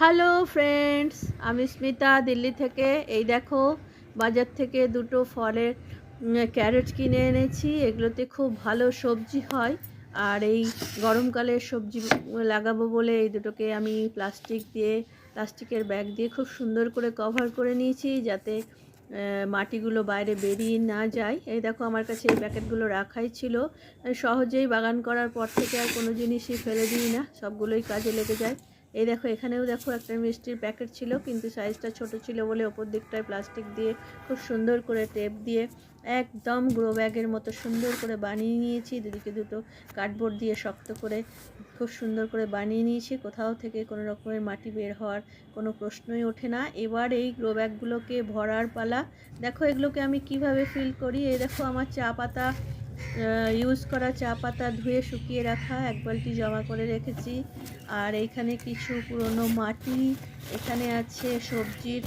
Hello friends আমি স্মিতা, দিল্লি থেকে। এই দেখো, বাজার থেকে দুটো ফলের ক্যারেট কিনে এনেছি। এগুলোতে খুব ভালো সবজি হয়। আর এই গরমকালে সবজি লাগাবো বলে এই দুটোকে আমি প্লাস্টিক দিয়ে, প্লাস্টিকের ব্যাগ দিয়ে খুব সুন্দর করে কভার করে নিয়েছি যাতে মাটিগুলো বাইরে বেরিয়ে না যায়। এই দেখো, আমার কাছে এই প্যাকেটগুলো রাখাই ছিল। সহজেই বাগান করার পর থেকে আর কোনো জিনিসই ফেলে দিই না। সবগুলোই কাজে লেগে যায়। এই দেখো, এখানেও দেখো একটা মিষ্টির প্যাকেট ছিল, কিন্তু সাইজটা ছোট ছিল বলে ওপর দিকটায় প্লাস্টিক দিয়ে খুব সুন্দর করে টেপ দিয়ে একদম গ্রো ব্যাগের মতো সুন্দর করে বানিয়ে নিয়েছি। দুদিকে দুটো কার্ডবোর্ড দিয়ে শক্ত করে খুব সুন্দর করে বানিয়ে নিয়েছি। কোথাও থেকে কোনো রকমের মাটি বের হওয়ার কোনো প্রশ্নই ওঠে না। এবার এই গ্রো ব্যাগগুলোকে ভরার পালা। দেখো, এগুলোকে আমি কীভাবে ফিল করি? এই দেখো, আমার চা পাতা ইউজ করা চা পাতা ধুয়ে শুকিয়ে রাখা, এক বালতি জমা করে রেখেছি। আর এইখানে কিছু পুরনো মাটি, এখানে আছে সবজির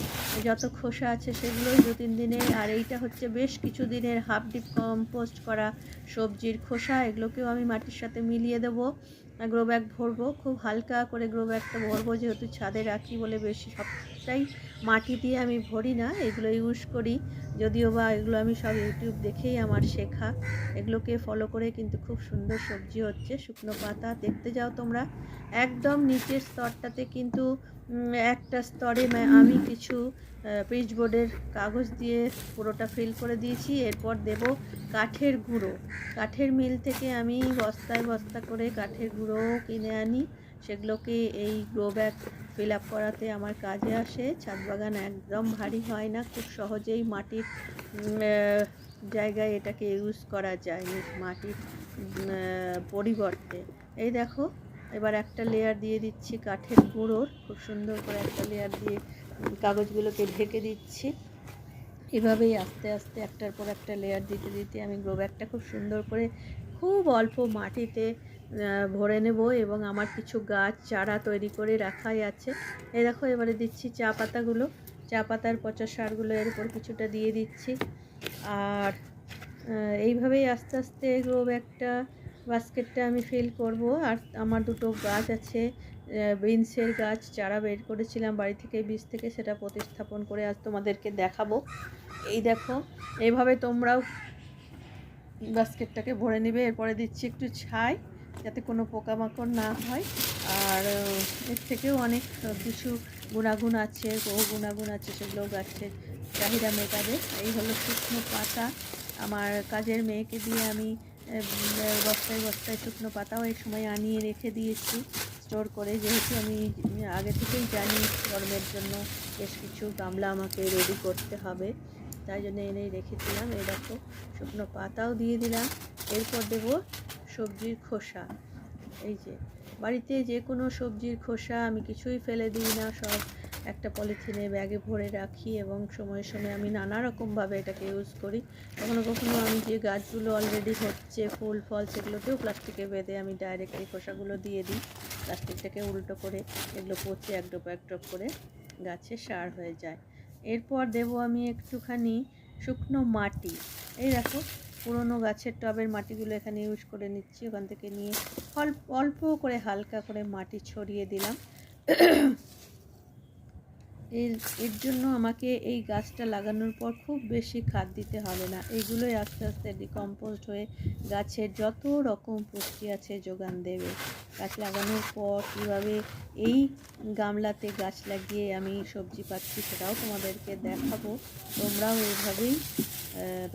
যত খোসা আছে সেগুলো দু তিন দিনের আর এইটা হচ্ছে বেশ কিছু দিনের হাফ ডিপ কম্পোস্ট করা সবজির খোসা, এগুলোকেও আমি মাটির সাথে মিলিয়ে দেবো, গ্রো ব্যাগ ভরবো, খুব হালকা করে গ্রো ব্যাগটা ভরবো, যেহেতু ছাদে রাখি বলে বেশি সবটাই মাটি দিয়ে আমি ভরি না, এগুলো ইউজ করি। যদিও বা এগুলো আমি সব ইউটিউব দেখেই আমার শেখা। এগুলোকে ফলো করে কিন্তু খুব সুন্দর সবজি হচ্ছে, শুকনো পাতা। দেখতে যাও তোমরা, একদম নিচের স্তরটাতে কিন্তু একটা স্তরে আমি কিছু পিচ বোর্ডের কাগজ দিয়ে পুরোটা ফিল করে দিয়েছি। এরপর দেব কাঠের গুঁড়ো। কাঠের মিল থেকে আমি বস্তায় বস্তা করে কাঠের গুঁড়ো কিনে আনি। সেগুলোকে এই গ্রো ব্যাগ ফিল আপ করাতে আমার কাজে আসে? ছাদ বাগান একদম ভারী হয় না, খুব সহজেই মাটির জায়গায় এটাকে ইউজ করা যায় মাটির পরিবর্তে। এই দেখো, এবার একটা লেয়ার দিয়ে দিচ্ছি কাঠের গুঁড়োর, খুব সুন্দর করে একটা লেয়ার দিয়ে কাগজগুলোকে ঢেকে দিচ্ছি। এভাবেই আস্তে আস্তে একটার পর একটা লেয়ার দিতে দিতে আমি গ্রো ব্যাগটা খুব সুন্দর করে খুব অল্প মাটিতে ভরে নেব এবং আমার কিছু গাছ চারা তৈরি করে রাখাই আছে। এই দেখো, এবারে দিচ্ছি চা পাতাগুলো। চা পাতার পচা সারগুলো এর উপর কিছুটা দিয়ে দিচ্ছি। আর এইভাবেই আস্তে আস্তে গ্রো ব্যাগটা বাস্কেটটা আমি ফিল করব। আর আমার দুটো গাছ আছে বিনসের গাছ চারা বের করেছিলাম বাড়ি থেকে বীজ থেকে, সেটা প্রতিস্থাপন করে আজ তোমাদেরকে দেখাবো। এই দেখো এইভাবে তোমরাও বাস্কেটটাকে ভরে নেবে, এরপরে দিচ্ছি একটু ছাই যাতে কোনো পোকামাকড় না হয়। আর এর থেকেও অনেক কিছু গুণাগুণ আছে, বহু গুণাগুণ আছে সেগুলো গাছের চাহিদা মেটাবে। এই হলো শুকনো পাতা। আমার কাজের মেয়েকে দিয়ে আমি বস্তায় বস্তায় শুকনো পাতাও এই সময় আনিয়ে রেখে দিয়েছি, স্টোর করে। যেহেতু আমি আগে থেকেই জানি গরমের জন্য বেশ কিছু গামলা আমাকে রেডি করতে হবে। তাই জন্য এনেই রেখেছিলাম। এই দেখো, শুকনো পাতাও দিয়ে দিলাম। এরপর দেবো সবজির খোসা। এই যে, বাড়িতে যে কোনো সবজির খোসা আমি কিছুই ফেলে দিই না, সব একটা পলিথিনে ব্যাগে ভরে রাখি এবং সময়ে সময়ে আমি নানা রকমভাবে এটাকে ইউজ করি। কখনো কখনো আমি যে গাছগুলো অলরেডি হচ্ছে, ফুল, ফল, সেগুলোকেও প্লাস্টিকে বেঁধে আমি ডাইরেক্ট এই খোসাগুলো দিয়ে দিই। প্লাস্টিকটাকে উল্টো করে এগুলো পচে এক ড্রপ এক ড্রপ করে গাছে সার হয়ে যায়। এরপর দেব আমি একটুখানি শুকনো মাটি। এই দেখো, পুরনো গাছের টবের মাটিগুলো এখানে ইউজ করে নিচ্ছি। ওখান থেকে নিয়ে অল্প অল্প করে হালকা করে মাটি ছড়িয়ে দিলাম। এর জন্য আমাকে এই গাছটা লাগানোর পর খুব বেশি খাদ দিতে হবে না। এগুলোই আস্তে আস্তে ডিকম্পোস্ট হয়ে গাছের যত রকম পুষ্টি আছে যোগান দেবে। গাছ লাগানোর পর কীভাবে এই গামলাতে গাছ লাগিয়ে আমি সবজি পাচ্ছি সেটাও তোমাদেরকে দেখাবো। তোমরাও এইভাবেই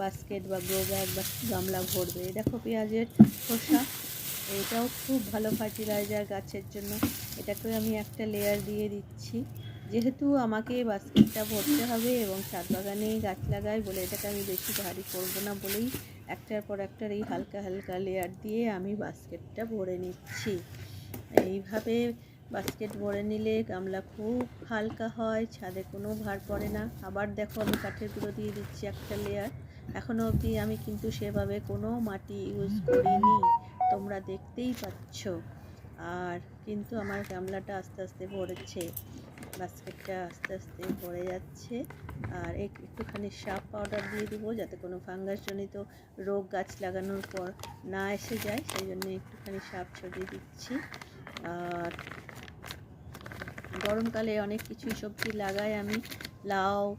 বাস্কেট বা গ্রো ব্যাগ বা গামলা ভরবে। দেখো পেঁয়াজের খোসা। এটাও খুব ভালো ফার্টিলাইজার গাছের জন্য। এটাকেও আমি একটা লেয়ার দিয়ে দিচ্ছি। যেহেতু আমাকে বাস্কেটটা ভরতে হবে এবং ছাদ বাগানে গাছ লাগাই বলে এটাকে আমি বেশি ভারী করব না বলেই একটার পর একটার এই হালকা হালকা লেয়ার দিয়ে আমি বাস্কেটটা ভরে নিচ্ছি। এইভাবে বাস্কেট ভরে নিলে গামলা খুব হালকা হয়, ছাদে কোনো ভার পড়ে না। আবার দেখো আমি কাঠের গুঁড়ো দিয়ে দিচ্ছি একটা লেয়ার এখনও অবধি আমি কিন্তু সেভাবে কোনো মাটি ইউজ করিনি। তোমরা দেখতেই পাচ্ছ। আর কিন্তু আমার গামলাটা আস্তে আস্তে ভরেছে, বাস্কেটটা আস্তে আস্তে ভরে যাচ্ছে। আর এক- একটুখানি সাপ পাউডার দিয়ে দেবো যাতে কোনো ফাঙ্গাসজনিত রোগ গাছ লাগানোর পর না এসে যায়, সেই জন্য একটুখানি সাপ ছড়িয়ে দিচ্ছি। আর গরমকালে অনেক কিছুই সবজি লাগাই আমি, লাউ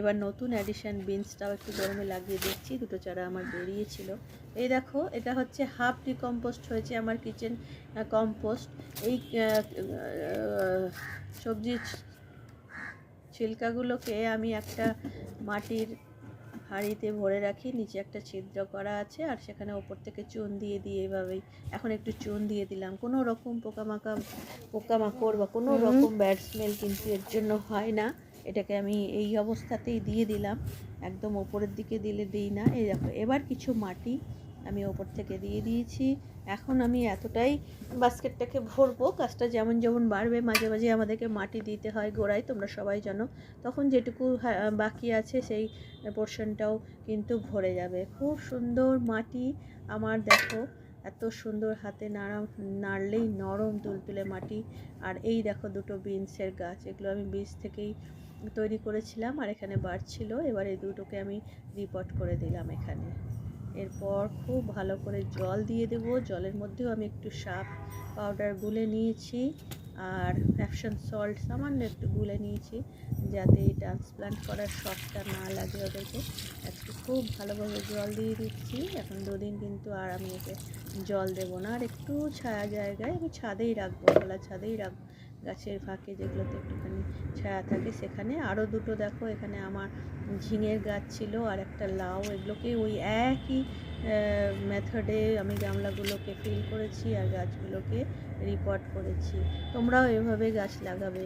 এবার নতুন অ্যাডিশন বিনসটাও একটু গরমে লাগিয়ে দেখছি দুটো চারা আমার বেরিয়েছিল। এই দেখো এটা হচ্ছে হাফ ডিকম্পোস্ট হয়েছে আমার কিচেন কম্পোস্ট এই সবজির ছিলকাগুলোকে আমি একটা মাটির হাঁড়িতে ভরে রাখি নিচে একটা ছিদ্র করা আছে আর সেখানে ওপর থেকে চুন দিয়ে দিয়ে এভাবেই এখন একটু চুন দিয়ে দিলাম। কোনো রকম পোকামাকা পোকামাকড় বা কোনো রকম ব্যাড স্মেল কিন্তু এর জন্য হয় না। এটাকে আমি এই অবস্থাতেই দিয়ে দিলাম। একদম ওপরের দিকে দিলে দিই না। এই দেখো, এবার কিছু মাটি আমি ওপর থেকে দিয়ে দিয়েছি। এখন আমি এতটাই বাস্কেটটাকে ভরবো, গাছটা যেমন যেমন বাড়বে, মাঝে মাঝে আমাদেরকে মাটি দিতে হয় গোড়ায়, তোমরা সবাই জানো। তখন যেটুকু বাকি আছে সেই পোর্শনটাও কিন্তু ভরে যাবে। খুব সুন্দর মাটি। আমার দেখো, এত সুন্দর হাতে নাড়া, নাড়লেই নরম তুলতুলে মাটি। আর এই দেখো দুটো বিনসের গাছ, এগুলো আমি বীজ থেকেই তৈরি করেছিলাম আর এখানে বাড়ছিল এবার এই দুটোকে আমি রিপোর্ট করে দিলাম এখানে। এরপর খুব ভালো করে জল দিয়ে দেব। জলের মধ্যেও আমি একটু সাপ পাউডার গুলে নিয়েছি আর অ্যাপশন সল্ট সামান্য একটু গুলে নিয়েছি যাতে এই ট্রান্সপ্লান্ট করার শখটা না লাগে ওদেরকে। আজকে খুব ভালোভাবে জল দিয়ে দিচ্ছি। এখন দুদিন কিন্তু আর আমি একে জল দেবো না। আর একটু ছায়া জায়গায় আমি ছাদেই রাখব, খোলা ছাদেই রাখব। গাছের ফাঁকে যেগুলোতে একটুখানি ছায়া থাকে সেখানে। আরও দুটো দেখো, এখানে আমার ঝিঙের গাছ ছিল আর একটা লাউ। এগুলোকে ওই একই মেথডে আমি গামলাগুলোকে ফিল করেছি আর গাছগুলোকে রিপোর্ট করেছি। তোমরাও এভাবে গাছ লাগাবে।